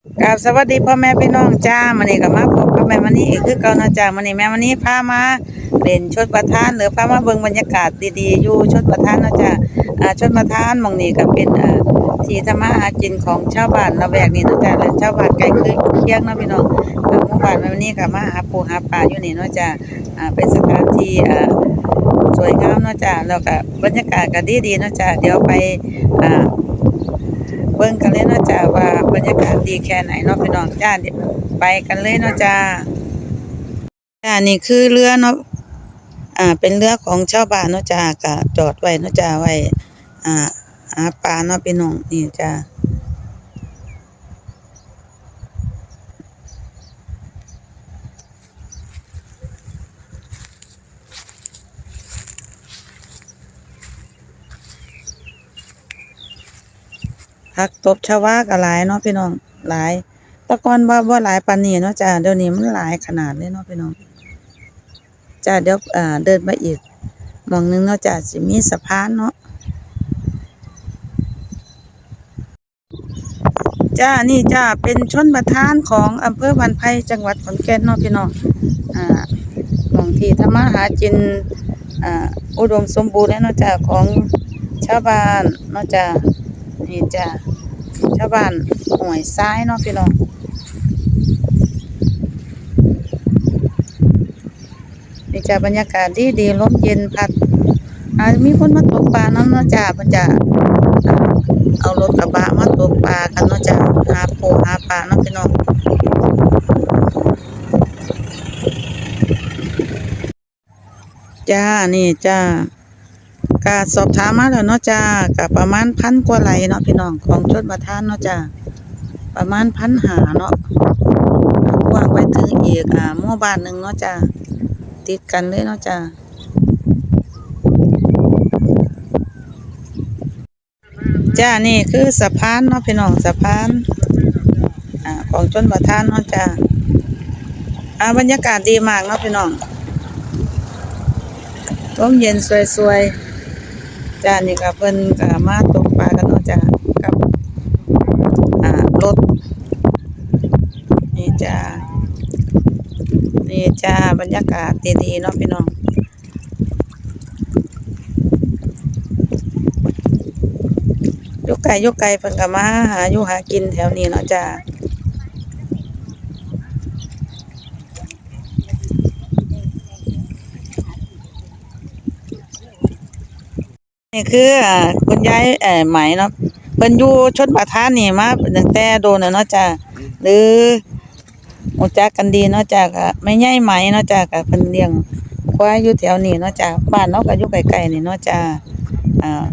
กราบสวัสดีพ่อแม่พี่น้องจ้ามื้อนี้ก็มาพบกับแม่มณีอีกคือเก่านาะจ้ามื้อนี้แม่มณีพามาเล่นชดประทานหรือพามาเบิ่งบรรยากาศดีๆอยู่ชดประทานนาะจ้าอ่าชดประทานมองนี้ก็เป็นอ่าที่ทำมาหากินของชาวบ้านละแวกนี้เนาะจ้าและชาวบ้านใกล้เคียงนาะพี่น้องอ่าหมู่บ้านแม่มณีก็มาหาปูหาปลาอยู่นี่นาะจ้าอ่าเป็นสถานที่อ่าสวยงามนาะจ้าแล้วก็บรรยากาศก็ดีๆนาะจ้าเดี๋ยวไปอ่า เบิ่งกันเลยเนาะจ้าว่าบรรยากาศดีแค่ไหนเนาะพี่น้องจ้าเดี๋ยวไปกันเลยเนาะจ้าจ้านี่คือเรือเนาะอ่าเป็นเรือของชาวบ้านเนาะจ้ากะจอดไว้เนาะจ้าไว้อ่าหาปลาเนาะพี่น้องนี่จ้า ผักตบชวาก็หลายเนาะพี่น้องหลายต่ก่อนบ่บ่าหลายปานนี้เนาะจ้าเดี๋ยวนี้มันหลายขนาดเลยเนาะพี่น้องจ้าเดี๋ยวอ่าเดินมาอีกมองหนึงเนาะจ้าสิมีสะพานเนาะจ้านี่จ้าเป็นชนประทานของอำเภอบันไพจังหวัดขอนแก่นเนาะพี่น้องอ่ามองที่ทำมหากินอ่าอุดมสมบูรณ์แล้วเนาะจ้าของชาวบ้านเนาะจ้า นี่จ้าชาวบ้านห้วยซ้ายเนาะพี่น้องนี่จ้าบรรยากาศดีดีลมเย็นพัดอาจมีคนมาตกปลาน้ำเนาะจ้าเพิ่นจะเอารถกระบะมาตกปลากันเนาะจ้าหาปูหาปลาเนาะพี่น้องจ้านี่จ้า กาสอบถามมาแล้วเนาะจ้าก็ประมาณพันกว่าไหลเนาะพี่น้องของชนประทานเนาะจ้าประมาณพันหาเนาะกว้างไปถึงอีกอ่าหมู่บ้านหนึ่งเนาะจ้าติดกันเลยเนาะจ้าจ้านี่คือสะพานเนาะพี่น้องสะพานอ่าของชนประทานเนาะจ้าอ่าบรรยากาศดีมากเนาะพี่น้องร่มเย็นสวยๆ จ้านี่ก็เพิ่นก็มาตกปลากันเนาะจ้ากับอ่ารถนี่จ้านี่จ้าบรรยากาศดีๆเนาะพี่น้องยกไก่ยกไก่เพิ่นก็มาหาอยู่หากินแถวนี้เนาะจ้า นี่คือคุณยายเอ่อไหมเนาะเพิ่นอยู่ชนประทานนี่มาตั้งแต่โดนเนาะจ้าหรือรู้จักกันดีเนาะจ้าก็ไม่ใหญ่ไหมเนาะจ้าก็เพิ่นเลี้ยงควายอยู่แถวนี้เนาะจ้าบ้านเนาะก็อยู่ใกล้ๆนี่เนาะจ้าอ่า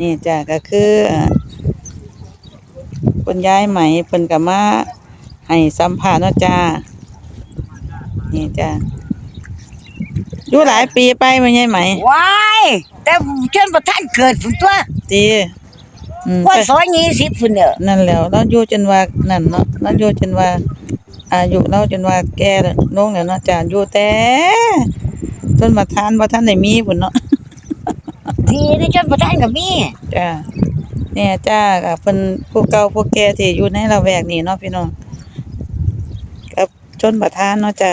นี่จ้าก็คือคุณยายไหมเพิ่นก็มาให้สัมภาษณ์เนาะจ้านี่จ้า อยู่หลายปีไปแม่ยายไหมว้ายแต่เชิญประท่านเกิดพุ่นตัวติอืมว่าแต่ซอยยี่สิบพุ่นเด้อนั่นแหล้วเราอยู่จนว่านั่นเนาะเราอยู่จนว่า อายุเราจนว่าแก่ลงแล้วเนาะจ้าอยู่แต่ต้นมาทานบ่ทันได้มีพุ่นเนาะทีนี่เชิญประท่านก็มีจ้าเนี่ยจ้าก็เพิ่นผู้เก่าผู้แก่ที่อยู่ในละแวกนี้เนาะพี่น้องกับชนประทานเนาะจ้า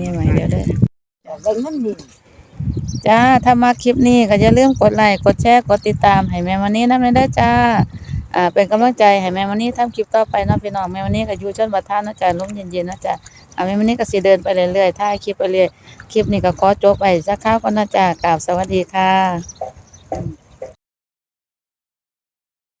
นี่ไหมเดี๋ยวเด้อ ได้เงินดีจ้า ถ้ามาคลิปนี้ก็อย่าลืมกดไลค์กดแชร์กดติดตามให้แม่วันนี้นำเลยได้จ้าอ่าเป็นกำลังใจให้แม่วันนี้ทำคลิปต่อไปเนาะพี่น้องแม่วันนี้ก็อยู่จนบัดท่านนะจ๊ะลมเย็นๆนะจ๊ะอ่าแม่วันนี้ก็สิเดินไปเรื่อยๆถ้าคลิปไปเรื่อยคลิปนี้ก็ขอจบไปสักคราวก่อนเนาะจ้ากราบสวัสดีค่ะ